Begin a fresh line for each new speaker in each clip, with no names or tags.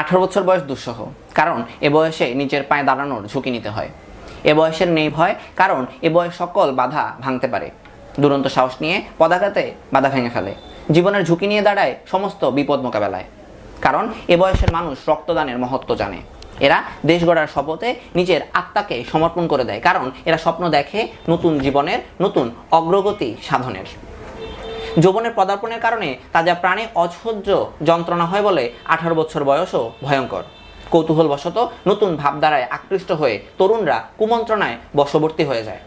আঠারো বছর বয়স দুঃসহ। কারণ এ বয়সে নিজের পায়ে দাঁড়ানোর ঝুঁকি নিতে হয়। এ বয়সের নেই ভয়, কারণ এ বয়স সকল বাধা ভাঙতে পারে। দুরন্ত সাহস নিয়ে পদাঘাতে বাধা ভেঙে ফেলে। জীবনের ঝুঁকি নিয়ে দাঁড়ায় সমস্ত বিপদ মোকাবেলায়। কারণ এ বয়সের মানুষ রক্তদানের মহত্ব জানে। এরা দেশ গড়ার শপথে নিজের আত্মাকে সমর্পণ করে দেয়। কারণ এরা স্বপ্ন দেখে নতুন জীবনের, নতুন অগ্রগতি সাধনের। যৌবনের পদার্পণের কারণে তাজা প্রাণে অসহ্য যন্ত্রণা হয় বলে আঠারো বছর বয়সও ভয়ঙ্কর। কৌতূহলবশত নতুন ভাবধারায় আকৃষ্ট হয়ে তরুণরা কুমন্ত্রণায় বশবর্তী হয়ে যায়।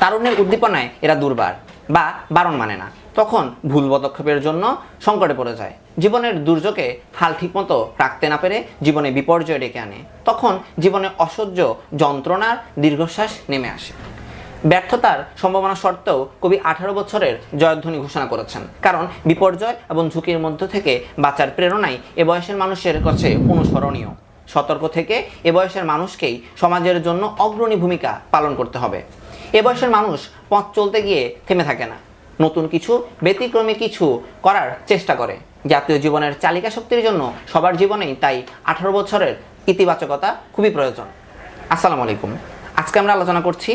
তারুণ্যের উদ্দীপনায় এরা দুর্বার বা বারণ মানে না। তখন ভুল পদক্ষেপের জন্য সংকটে পড়ে যায়। জীবনের দুর্যোগে হাল ঠিকমতো রাখতে না পেরে জীবনে বিপর্যয় ডেকে আনে। তখন জীবনে অসহ্য যন্ত্রণার দীর্ঘশ্বাস নেমে আসে। ব্যর্থতার সম্ভাবনা সত্ত্বেও কবি আঠারো বছরের জয়ধ্বনি ঘোষণা করেছেন। কারণ বিপর্যয় এবং ঝুঁকির মধ্য থেকে বাঁচার প্রেরণাই এ বয়সের মানুষের কাছে অনুসরণীয়। সতর্ক থেকে এ বয়সের মানুষকেই সমাজের জন্য অগ্রণী ভূমিকা পালন করতে হবে। এ বয়সের মানুষ পথ চলতে গিয়ে থেমে থাকে না। নতুন কিছু ব্যতিক্রমী কিছু করার চেষ্টা করে। জাতীয় জীবনের চালিকা শক্তির জন্য সবার জীবনেই তাই আঠারো বছরের ইতিবাচকতা খুবই প্রয়োজন। আসসালামু আলাইকুম। আজকে আমরা আলোচনা করছি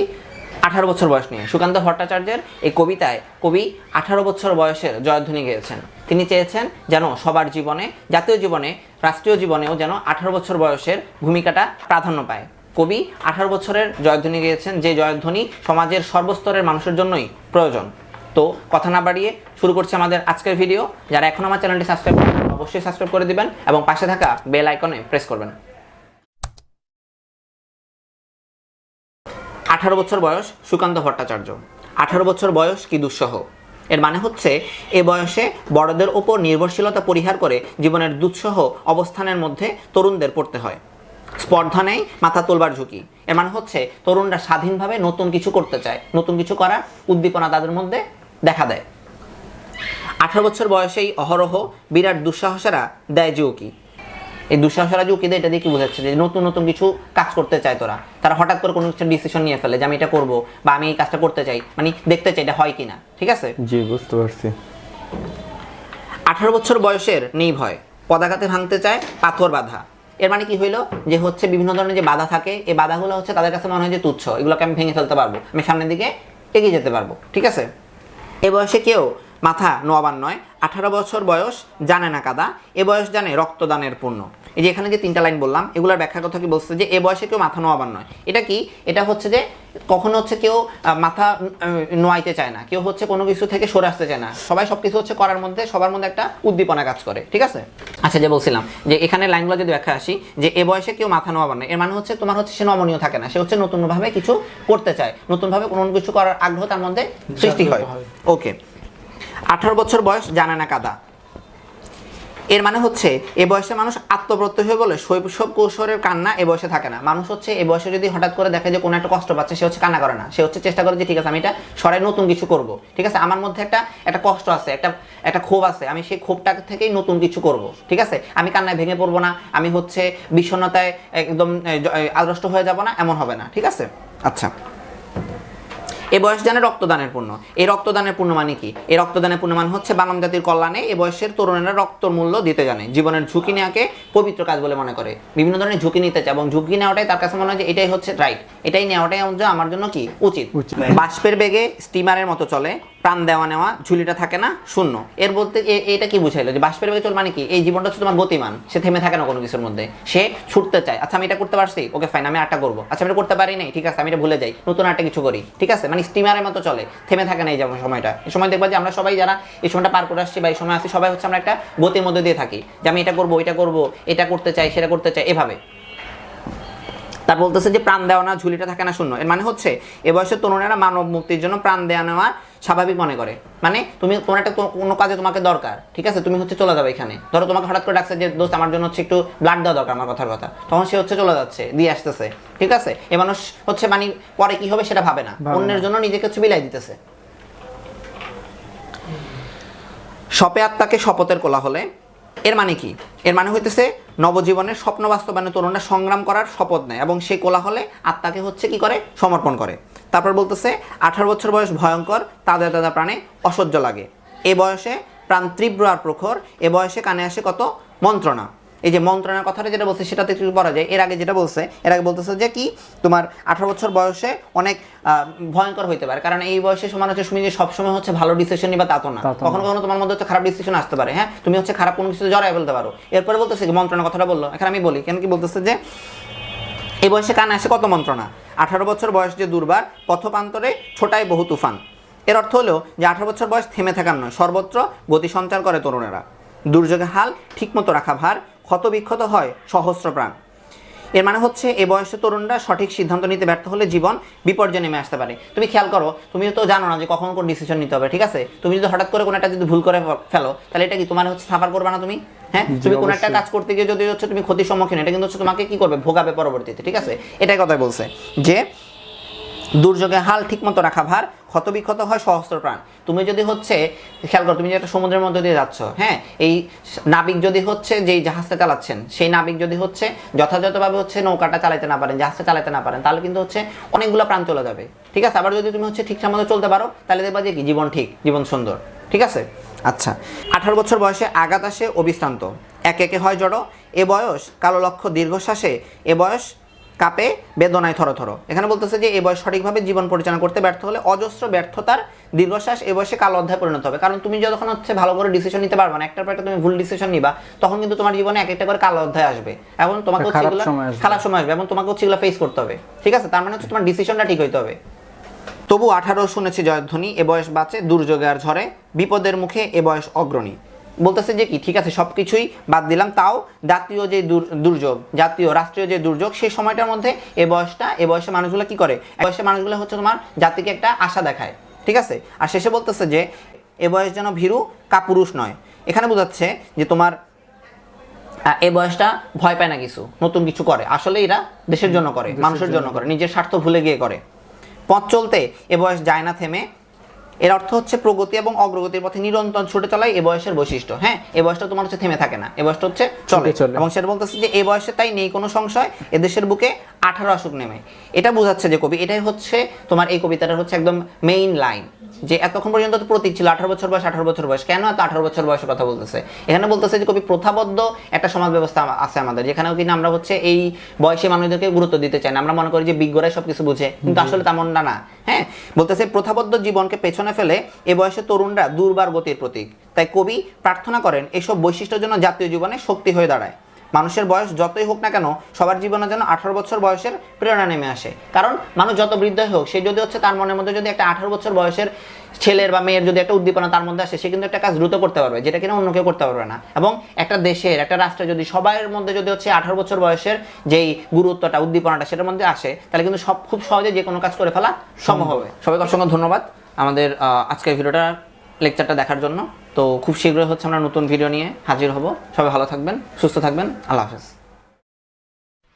আঠারো বছর বয়স নিয়ে। সুকান্ত ভট্টাচার্যের এই কবিতায় কবি আঠারো বছর বয়সের জয়ধ্বনি গেয়েছেন। তিনি চেয়েছেন যেন সবার জীবনে, জাতীয় জীবনে, রাষ্ট্রীয় জীবনেও যেন আঠারো বছর বয়সের ভূমিকাটা প্রাধান্য পায়। কবি আঠারো বছরের জয়ধ্বনি গেয়েছেন, যে জয়ধ্বনি সমাজের সর্বস্তরের মানুষের জন্যই প্রয়োজন। তো কথা না বাড়িয়ে শুরু করছে আমাদের আজকের ভিডিও। যারা এখন আমার চ্যানেলটি সাবস্ক্রাইব করেন অবশ্যই সাবস্ক্রাইব করে দিবেন এবং পাশে থাকা বেল আইকনে প্রেস করবেন। আঠারো বছর বয়স সুকান্ত ভট্টাচার্য। আঠারো বছর বয়স কি দুঃসহ? এর মানে হচ্ছে, এ বয়সে বড়দের ওপর নির্ভরশীলতা পরিহার করে জীবনের দুঃসহ অবস্থানের মধ্যে তরুণদের পড়তে হয়। স্পর্ধা নেই, মাথা তোলবার ঝুঁকি। এর মানে হচ্ছে, তরুণরা স্বাধীনভাবে নতুন কিছু করতে চায়। নতুন কিছু করার উদ্দীপনা তাদের মধ্যে দেখা দেয়। আঠারো বছর বয়সেই অহরহ বিরাট দুঃসাহসেরা দেয় ঝুঁকি এই দুঃসাহসরা ঝুঁকি দেয় এটা দিয়ে কি বোঝাচ্ছে যে নতুন নতুন কিছু কাজ করতে চায় তোরা। তারা হঠাৎ করে কোনো কিছু ডিসিশন নিয়ে ফেলে যে আমি এটা করব বা আমি এই কাজটা করতে চাই মানে দেখতে চাই এটা হয় কিনা ঠিক আছে?
জি বুঝতে পারছি।
আঠারো বছর বয়সের নেই ভয় পদাঘাতে ভাঙতে চায় পাথর বাধা। এর মানে কি হইল? যে হচ্ছে বিভিন্ন ধরনের যে বাধা থাকে এই বাধাগুলো হচ্ছে তাদের কাছে মনে হয় যে তুচ্ছ এগুলোকে আমি ভেঙে ফেলতে পারব। আমি সামনের দিকে এগিয়ে যেতে পারব ঠিক আছে? এ বয়সে কেউ মাথা নোয়াবার নয় আঠারো বছর বয়স জানে না কাদা এ বয়স জানে রক্তদানের পূর্ণ এই যে এখানে যে তিনটা লাইন বললাম এগুলোর ব্যাখ্যা কথা কি বলছে যে এ বয়সে কেউ মাথা নোয়াবার নয়? এটা কি? এটা হচ্ছে যে কখনো হচ্ছে কেউ মাথা নোয়াইতে চায় না কেউ হচ্ছে কোনো কিছু থেকে সরে আসতে চায় না। সবাই সব কিছু হচ্ছে করার মধ্যে সবার মধ্যে একটা উদ্দীপনা কাজ করে ঠিক আছে? আচ্ছা যে বলছিলাম যে এখানে লাইনগুলো যদি ব্যাখ্যা আসি যে এ বয়সে কেউ মাথা নোয়াবার নয় এর মানে হচ্ছে তোমার হচ্ছে সে নমনীয় থাকে না সে হচ্ছে নতুনভাবে কিছু করতে চায় নতুনভাবে কোনো কিছু করার আগ্রহ তার মধ্যে সৃষ্টি হয়। ওকে আঠারো বছর বয়স জানে না কাদা। এর মানে হচ্ছে, এ বয়সে মানুষ আত্মপ্রত্যয় হয়ে বলে শৈশব কৌশলের কান্না এ বয়সে থাকে না। মানুষ হচ্ছে, এ বয়সে যদি হঠাৎ করে দেখে যে কোনো একটা কষ্ট পাচ্ছে, সে হচ্ছে কান্না করে না। সে হচ্ছে চেষ্টা করে যে, ঠিক আছে, আমি এটা সরাই, নতুন কিছু করব। ঠিক আছে, আমার মধ্যে একটা একটা কষ্ট আছে, একটা একটা ক্ষোভ আছে, আমি সেই ক্ষোভটা থেকেই নতুন কিছু করব। ঠিক আছে, আমি কান্নায় ভেঙে পড়ব না, আমি হচ্ছে বিষণ্ণতায় একদম আড়ষ্ট হয়ে যাব না, এমন হবে না। ঠিক আছে? আচ্ছা। এ বয়স জানে রক্তদানের পূর্ণ এই রক্তদানের পূর্ণ মানে কি? এই রক্তদানের পূর্ণ মানে হচ্ছে বানাম জাতির কল্যাণে এ বয়সের তরুণেরা রক্ত মূল্য দিতে জানে। জীবনের ঝুঁকি নেওয়াকে পবিত্র কাজ বলে মনে করে। বিভিন্ন ধরনের ঝুঁকি নিতে চায় এবং ঝুঁকি নেওয়াটাই তার কাছে মনে হয় যে এটাই হচ্ছে রাইট এটাই নেওয়াটাই আমার জন্য কি? উচিত। বাষ্পের বেগে স্টিমারের মতো চলে। প্রাণ দেওয়া নেওয়া, ঝুলিটা থাকে না, শূন্য। এর বলতে এটা কি বুঝাইলো? যে বাষ্পের বেগে চল মানে কি? এই জীবনটা হচ্ছে তোমার গতিমান, সে থেমে থাকে না কোনো কিছুর মধ্যে। সে ছুটতে চায়। আচ্ছা আমি এটা করতে পারছি? ওকে ফাইন আমি আটটা করব। আচ্ছা আমি এটা করতে পারি নাই? ঠিক আছে, আমি এটা ভুলে যাই। নতুন একটা কিছু করি। ঠিক আছে? মানে স্টিমারের মতো চলে। থেমে থাকে না এই যেমন সময়টা। এই সময় দেখবা যে আমরা সবাই যারা এই সময়টা পার করে আসছি বা এই সময় আসছি সবাই হচ্ছে আমরা একটা গতির মধ্যে দিয়ে থাকি। যে আমি এটা করব এটা করব, এটা করতে চাই, সেটা করতে চাই, এভাবে। তার বলতেছে যে প্রাণ দেওয়া না ঝুলিটা থাকে না শূন্য। এর মানে হচ্ছে এ বয়সের তরুণেরা মানব মুক্তির জন্য প্রাণ দেওয়া নেওয়া স্বাভাবিক মনে করে। মানে তুমি কোনো একটা কোনো কাজে তোমাকে দরকার ঠিক আছে? তুমি হচ্ছে চলে যাবে এখানে। ধরো তোমাকে হঠাৎ করে ডাকছে যে দোস্ত আমার জন্য হচ্ছে একটু ব্লাড দেওয়া দরকার আমার কথার কথা। তখন সে হচ্ছে চলে যাচ্ছে দিয়ে আসতেছে ঠিক আছে? এ মানুষ হচ্ছে মানে পরে কি হবে সেটা ভাবে না।
ভাবে না।
অন্যের জন্য নিজেকে হচ্ছে বিলাই দিতেছে। সপে আত্মাকে শপথের কোলা হলে এর মানে কি? এর মানে হইতেছে নবজীবনের স্বপ্ন বাস্তবায়নে তরুণরা সংগ্রাম করার শপথ নেয় এবং সেই কোলাহলে আত্মাকে হচ্ছে কি করে? সমর্পণ করে। তারপর বলতেছে, আঠারো বছর বয়স ভয়ঙ্কর, তাদের তাদের প্রাণে অসহ্য লাগে। এ বয়সে প্রাণ তীব্র আর প্রখর, এ বয়সে কানে আসে কত? মন্ত্রণা। এই যে মন্ত্রণার কথাটা যেটা বলছে সেটাতে একটু পড়া যায়। এর আগে যেটা বলছে এর আগে বলতেছে যে কি? তোমার আঠারো বছর বয়সে অনেক ভয়ঙ্কর হইতে পারে। কারণ এই বয়সে সমান হচ্ছে তুমি যে সবসময় হচ্ছে ভালো ডিসিশন নিবা তা তো না। কখনো কখনো তোমার মধ্যে হচ্ছে খারাপ ডিসিশন আসতে পারে হ্যাঁ? তুমি হচ্ছে খারাপ কোনো কিছু জড়াই ফেলতে পারো। এরপরে বলতেছে কি মন্ত্রণার কথাটা বলল। এখানে আমি বলি কেন কি বলতেছে যে এই বয়সে কানে আসে কত মন্ত্রণা? আঠারো বছর বয়স যে দুর্বার পথপান্তরে ছোটায় বহু তুফান। এর অর্থ হলো যে আঠারো বছর বয়স থেমে থাকার নয় সর্বত্র গতি সঞ্চার করে তরুণেরা। দুর্যোগে হাল ঠিকমতো রাখা ভার ক্ষত বিক্ষত হয় সহস্র প্রাণ। এর মানে হচ্ছে এই বয়সে তরুণরা সঠিক সিদ্ধান্ত নিতে ব্যর্থ হলে জীবন বিপর্যয় নেমে আসতে পারে। তুমি খেয়াল করো তুমি তো জানো না যে কখন কোন ডিসিশন নিতে হবে ঠিক আছে? তুমি যদি হঠাৎ করে কোনো একটা যদি ভুল করে ফেলো তাহলে এটা কি তোমার হচ্ছে সাফার করবে না তুমি? হ্যাঁ? তুমি কোনো একটা কাজ করতে গিয়ে যদি হচ্ছে তুমি ক্ষতির সম্মুখীন এটা কিন্তু হচ্ছে তোমাকে কি করবে? ভোগাবে পরবর্তীতে ঠিক আছে? এটাই কথাই বলছে যে দুর্যোগে হাল ঠিকমতো রাখা ভার ক্ষতবিক্ষত হয় সহস্র প্রাণ। তুমি যদি হচ্ছে, খেয়াল করো, তুমি যে একটা সমুদ্রের মধ্যে দিয়ে যাচ্ছ হ্যাঁ? এই নাবিক যদি হচ্ছে যেই জাহাজটা চালাচ্ছেন, সেই নাবিক যদি হচ্ছে যথাযথভাবে হচ্ছে নৌকাটা চালাতে না পারেন, জাহাজটা চালাতে না পারেন, তাহলে কিন্তু হচ্ছে অনেকগুলো প্রাণ চলে যাবে। ঠিক আছে? আবার যদি তুমি হচ্ছে ঠিকঠাক মতো চলতে পারো, তাহলে দেখবা যে কি? জীবন ঠিক, জীবন সুন্দর। ঠিক আছে? আচ্ছা। আঠারো বছর বয়সে আঘাত আসে অবিশ্রান্ত। একে একে হয় জড়ো। এ বয়স কালো লক্ষ্য দীর্ঘশ্বাসে, এ বয়স কাপে বেদনায় থরথর এখানে বলতেছে যে এই বয়স সঠিকভাবে জীবন পরিচালনা করতে ব্যর্থ হলে অজস্র ব্যর্থতার দীর্ঘশ্বাস এ বয়সে কালো অধ্যায় পরিণত হবে। কারণ তুমি যখন হচ্ছে ভালো করে ডিসিশন নিতে পারবে না একটার পর একটা তুমি ভুল ডিসিশন নিবা তখন কিন্তু তোমার জীবনে এক একটা করে কালো অধ্যায় আসবে। এবং তোমাকে হচ্ছে
খারাপ সময় আসবে।
খারাপ সময় আসবে এবং তোমাকে হচ্ছে এগুলো ফেস করতে হবে। ঠিক আছে? তার মানে হচ্ছে তোমার ডিসিশনটা ঠিক হইতে হবে। তবু আঠারো শুনেছি জয়ধ্বনি এ বয়স বাঁচে দুর্যোগে আর ঝরে বিপদের মুখে এ বয়স অগ্রণী। বলতেছে যে কি ঠিক আছে সব কিছুই বাদ দিলাম। তাও জাতীয় যে দুর্যোগ জাতীয় রাষ্ট্রীয় যে দুর্যোগ সেই সময়টার মধ্যে এ বয়সটা এ বয়সে মানুষগুলো কি করে? এ বয়সে মানুষগুলো হচ্ছে তোমার জাতিকে একটা আশা দেখায় ঠিক আছে? আর শেষে বলতেছে যে এ বয়স যেন ভীরু কাপুরুষ নয়। এখানে বোঝাচ্ছে যে তোমার এই বয়সটা ভয় পায় না কিছু নতুন কিছু করে। আসলে এরা দেশের জন্য করে মানুষের জন্য করে নিজের স্বার্থ ভুলে গিয়ে করে। পথ চলতে এ বয়স যায় না থেমে এর অর্থ হচ্ছে প্রগতি এবং অগ্রগতির পথে নিরন্তর ছুটে চলাই এ বয়সের বৈশিষ্ট্য। হ্যাঁ এ বয়সটা তোমার হচ্ছে থেমে থাকে না। এ বয়সটা হচ্ছে চলে।
চলে।
এবং সেটা বলতেছে যে এ বয়সে তাই নেই কোনো সংশয়। এদেশের বুকে আঠারো আসুক নেমে। এটা বোঝাচ্ছে যে কবি এটাই হচ্ছে তোমার এই কবিতাটা হচ্ছে একদম মেইন লাইন যে এতক্ষণ পর্যন্ত তো প্রতীক ছিল আঠারো বছর বয়স আঠারো বছর বয়স। কেন এত আঠারো বছর বয়সের কথা বলতেছে? এখানে বলতেছে যে কবি প্রথাবদ্ধ একটা সমাজ ব্যবস্থা আছে আমাদের যেখানেও কিনা আমরা হচ্ছে এই বয়সী মানুষদেরকে গুরুত্ব দিতে চাই না। আমরা মনে করি যে বিজ্ঞরাই সবকিছু বুঝে কিন্তু আসলে তেমনটা না হ্যাঁ? বলতেছে প্রথাবদ্ধ জীবনকে পেছনে ফেলে এ বয়সে তরুণরা দুর্বার গতির প্রতীক। তাই কবি প্রার্থনা করেন এসব বৈশিষ্ট্যের জন্য জাতীয় জীবনে শক্তি হয়ে দাঁড়ায়। মানুষের বয়স যতই হোক না কেন, সবার জীবনে যেন আঠারো বছর বয়সের প্রেরণা নেমে আসে। কারণ মানুষ যত বৃদ্ধই হোক, সে যদি হচ্ছে তার মনের মধ্যে যদি একটা আঠারো বছর বয়সের ছেলের বা মেয়ের যদি একটা উদ্দীপনা তার মধ্যে আসে, সে কিন্তু একটা কাজ দ্রুত করতে পারবে, যেটা কিনা অন্য কেউ করতে পারবে না। এবং একটা দেশের, একটা রাষ্ট্রে যদি সবার মধ্যে যদি হচ্ছে আঠারো বছর বয়সের যেই গুরুত্বটা, উদ্দীপনাটা সেটার মধ্যে আসে, তাহলে কিন্তু সব, খুব সহজে যে কোনো কাজ করে ফেলা সম্ভব হবে। সবাইকে অসংখ্য ধন্যবাদ আমাদের আজকের ভিডিওটা, লেকচারটা দেখার জন্য। তো খুব শীঘ্রই হচ্ছে আমরা নতুন ভিডিও নিয়ে হাজির হব। সবাই ভালো থাকবেন, সুস্থ থাকবেন। আল্লাহ হাফেজ।